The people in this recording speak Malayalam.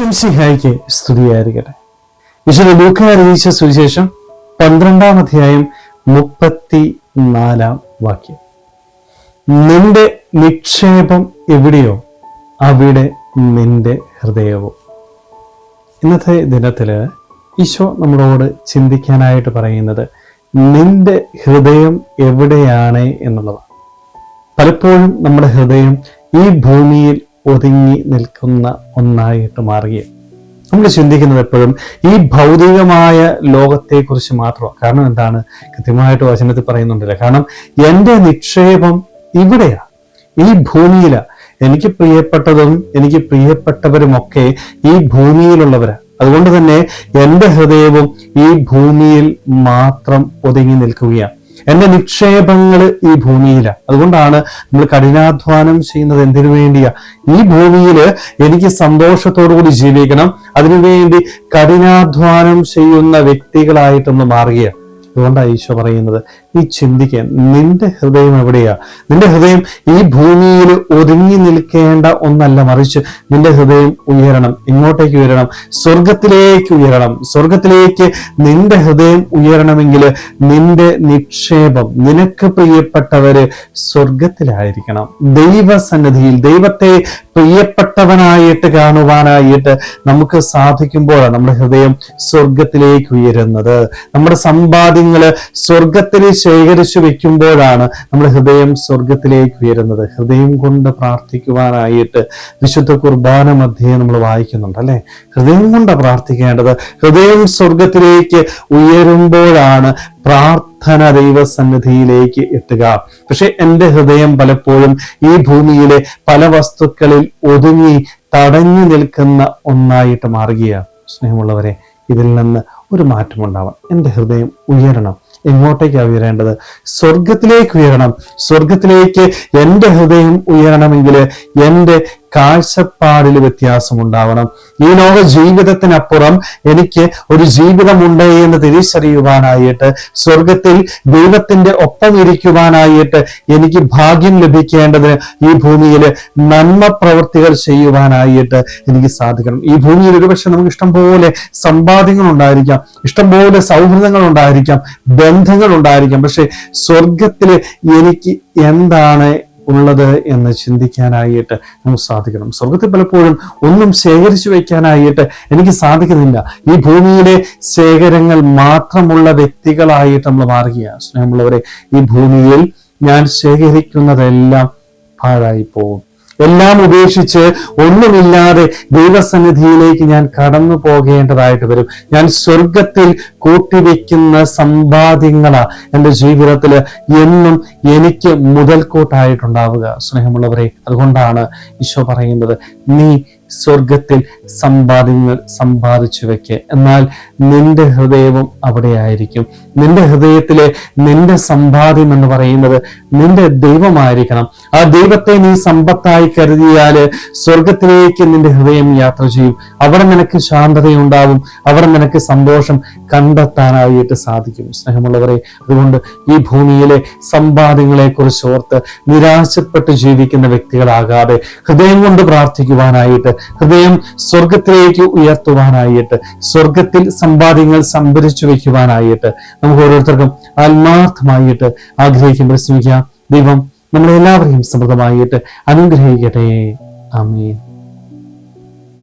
ഈശംസിഹായിക്ക് സ്തുതിയായിരിക്കട്ടെ. വിശുദ്ധ ലൂക്ക അറിയിച്ച സുവിശേഷം പന്ത്രണ്ടാം അധ്യായം മുപ്പത്തി നാലാം വാക്യം. നിന്റെ നിക്ഷേപം എവിടെയോ അവിടെ നിന്റെ ഹൃദയവും. ഇന്നത്തെ ദിനത്തിൽ ഈശോ നമ്മളോട് ചിന്തിക്കാനായിട്ട് പറയുന്നത് നിന്റെ ഹൃദയം എവിടെയാണ് എന്നുള്ളതാണ്. പലപ്പോഴും നമ്മുടെ ഹൃദയം ഈ ഭൂമിയിൽ ഒതുങ്ങി നിൽക്കുന്ന ഒന്നായിട്ട് മാറുകയും നമ്മൾ ചിന്തിക്കുന്നത് എപ്പോഴും ഈ ഭൗതികമായ ലോകത്തെക്കുറിച്ച് മാത്രമാണ്. കാരണം എന്താണ്? കൃത്യമായിട്ട് വചനത്തിൽ പറയുന്നുണ്ടല്ലോ. കാരണം എന്റെ നിക്ഷേപം ഇവിടെയാണ് ഈ ഭൂമിയിലാണ് എനിക്ക് പ്രിയപ്പെട്ടതും എനിക്ക് പ്രിയപ്പെട്ടവരുമൊക്കെ ഈ ഭൂമിയിലുള്ളവരാണ് അതുകൊണ്ട് തന്നെ എന്റെ ഹൃദയവും ഈ ഭൂമിയിൽ മാത്രം ഒതുങ്ങി നിൽക്കുകയാണ്. എന്റെ നിക്ഷേപങ്ങൾ ഈ ഭൂമിയിലാണ് അതുകൊണ്ടാണ് നമ്മൾ കഠിനാധ്വാനം ചെയ്യുന്നത് എന്തിനു വേണ്ടിയാ? ഈ ഭൂമിയിൽ എനിക്ക് സന്തോഷത്തോടു കൂടി ജീവിക്കണം. അതിനുവേണ്ടി കഠിനാധ്വാനം ചെയ്യുന്ന വ്യക്തികളായിട്ടൊന്ന് മാറുകയാണ്. അതുകൊണ്ടാണ് ഈശോ പറയുന്നത് നീ ചിന്തിക്കാൻ നിന്റെ ഹൃദയം എവിടെയാ? നിന്റെ ഹൃദയം ഈ ഭൂമിയിൽ ഒതുങ്ങി നിൽക്കേണ്ട ഒന്നല്ല മറിച്ച് നിന്റെ ഹൃദയം ഉയരണം ഇങ്ങോട്ടേക്ക് ഉയരണം സ്വർഗത്തിലേക്ക് ഉയരണം. സ്വർഗത്തിലേക്ക് നിന്റെ ഹൃദയം ഉയരണമെങ്കിൽ നിന്റെ നിക്ഷേപം നിനക്ക് പ്രിയപ്പെട്ടവര് സ്വർഗത്തിലായിരിക്കണം ദൈവസന്നിധിയിൽ ദൈവത്തെ പ്രിയപ്പെട്ടവനായിട്ട് കാണുവാനായിട്ട് നമുക്ക് സാധിക്കുമ്പോഴാണ് നമ്മുടെ ഹൃദയം സ്വർഗത്തിലേക്ക് ഉയരുന്നത്. നമ്മുടെ സമ്പാദ്യങ്ങൾ സ്വർഗത്തിൽ ശേഖരിച്ചു വെക്കുമ്പോഴാണ് നമ്മുടെ ഹൃദയം സ്വർഗത്തിലേക്ക് ഉയരുന്നത്. ഹൃദയം കൊണ്ട് പ്രാർത്ഥിക്കുവാനായിട്ട് വിശുദ്ധ കുർബാന മധ്യേ നമ്മൾ വായിക്കുന്നുണ്ട് അല്ലെ? ഹൃദയം കൊണ്ട് പ്രാർത്ഥിക്കേണ്ടത്. ഹൃദയം സ്വർഗത്തിലേക്ക് ഉയരുമ്പോഴാണ് പ്രാർത്ഥന ദൈവസന്നിധിയിലേക്ക് എത്തുക. പക്ഷെ എന്റെ ഹൃദയം പലപ്പോഴും ഈ ഭൂമിയിലെ പല വസ്തുക്കളിൽ ഒതുങ്ങി തടഞ്ഞു നിൽക്കുന്ന ഒന്നായിട്ട് മാറുകയാണ്. സ്നേഹമുള്ളവരെ ഇതിൽ നിന്ന് ഒരു മാറ്റം ഉണ്ടാവാം എന്റെ ഹൃദയം ഉയരണം. എങ്ങോട്ടേക്കാണ് ഉയരേണ്ടത്? സ്വർഗത്തിലേക്ക് ഉയരണം. സ്വർഗത്തിലേക്ക് എന്റെ ഹൃദയം ഉയരണമെങ്കിൽ എന്റെ കാഴ്ചപ്പാടിൽ വ്യത്യാസമുണ്ടാവണം. ഈ ലോക ജീവിതത്തിനപ്പുറം എനിക്ക് ഒരു ജീവിതമുണ്ട് എന്ന് തിരിച്ചറിയുവാനായിട്ട് സ്വർഗത്തിൽ ദൈവത്തിന്റെ ഒപ്പം ഇരിക്കുവാനായിട്ട് എനിക്ക് ഭാഗ്യം ലഭിക്കേണ്ടതിന് ഈ ഭൂമിയിൽ നന്മ പ്രവൃത്തികൾ ചെയ്യുവാനായിട്ട് എനിക്ക് സാധിക്കണം. ഈ ഭൂമിയിൽ ഒരുപക്ഷെ നമുക്ക് ഇഷ്ടംപോലെ സമ്പാദ്യങ്ങൾ ഉണ്ടായിരിക്കാം ഇഷ്ടംപോലെ സൗഹൃദങ്ങൾ ഉണ്ടായിരിക്കാം ബന്ധങ്ങൾ ഉണ്ടായിരിക്കാം. പക്ഷെ സ്വർഗത്തിൽ എനിക്ക് എന്താണ് ഉള്ളത് എന്ന് ചിന്തിക്കാനായിട്ട് നമുക്ക് സാധിക്കണം. സ്വർഗത്തിൽ പലപ്പോഴും ഒന്നും ശേഖരിച്ചു വെക്കാനായിട്ട് എനിക്ക് സാധിക്കുന്നില്ല. ഈ ഭൂമിയിലെ ശേഖരങ്ങൾ മാത്രമുള്ള വ്യക്തികളായിട്ട് നമ്മൾ മാറുകയാണ്. സ്നേഹമുള്ളവരെ ഈ ഭൂമിയിൽ ഞാൻ ശേഖരിക്കുന്നതെല്ലാം പാഴായി പോകും എല്ലാം ഉപേക്ഷിച്ച് ഒന്നുമില്ലാതെ ദൈവസന്നിധിയിലേക്ക് ഞാൻ കടന്നു പോകേണ്ടതായിട്ട് വരും. ഞാൻ സ്വർഗത്തിൽ കൂട്ടിവെക്കുന്ന സമ്പാദ്യങ്ങളാ എന്റെ ജീവിതത്തിൽ എന്നും എനിക്ക് മുതൽക്കൂട്ടായിട്ടുണ്ടാവുക. സ്നേഹമുള്ളവരെ അതുകൊണ്ടാണ് ഈശോ പറയുന്നത് നീ സ്വർഗത്തിൽ സമ്പാദ്യങ്ങൾ സമ്പാദിച്ചു വെക്ക്. എന്നാൽ നിന്റെ ഹൃദയവും അവിടെ ആയിരിക്കും. നിന്റെ ഹൃദയത്തിലെ നിന്റെ സമ്പാദ്യം എന്ന് പറയുന്നത് നിന്റെ ദൈവമായിരിക്കണം. ആ ദൈവത്തെ നീ സമ്പത്തായി കരുതിയാൽ സ്വർഗത്തിലേക്ക് നിന്റെ ഹൃദയം യാത്ര ചെയ്യും. അവിടെ നിനക്ക് ശാന്തതയുണ്ടാവും. അവിടെ നിനക്ക് സന്തോഷം കണ്ടെത്താനായിട്ട് സാധിക്കും. സ്നേഹമുള്ളവരെ അതുകൊണ്ട് ഈ ഭൂമിയിലെ സമ്പാദ്യങ്ങളെ കുറിച്ച് ഓർത്ത് നിരാശപ്പെട്ട് ജീവിക്കുന്ന വ്യക്തികളാകാതെ ഹൃദയം കൊണ്ട് പ്രാർത്ഥിക്കുവാനായിട്ട് ഹൃദയം സ്വർഗത്തിലേക്ക് ഉയർത്തുവാനായിട്ട് സ്വർഗത്തിൽ സമ്പാദ്യങ്ങൾ സംഭരിച്ചു വെക്കുവാനായിട്ട് നമുക്ക് ഓരോരുത്തർക്കും ആത്മാർത്ഥമായിട്ട് ആഗ്രഹിക്കുമ്പോൾ ശ്രമിക്കാം ദൈവം നമ്മളെല്ലാവരെയും സമൃദ്ധമായിട്ട് അനുഗ്രഹിക്കട്ടെ. ആമേൻ.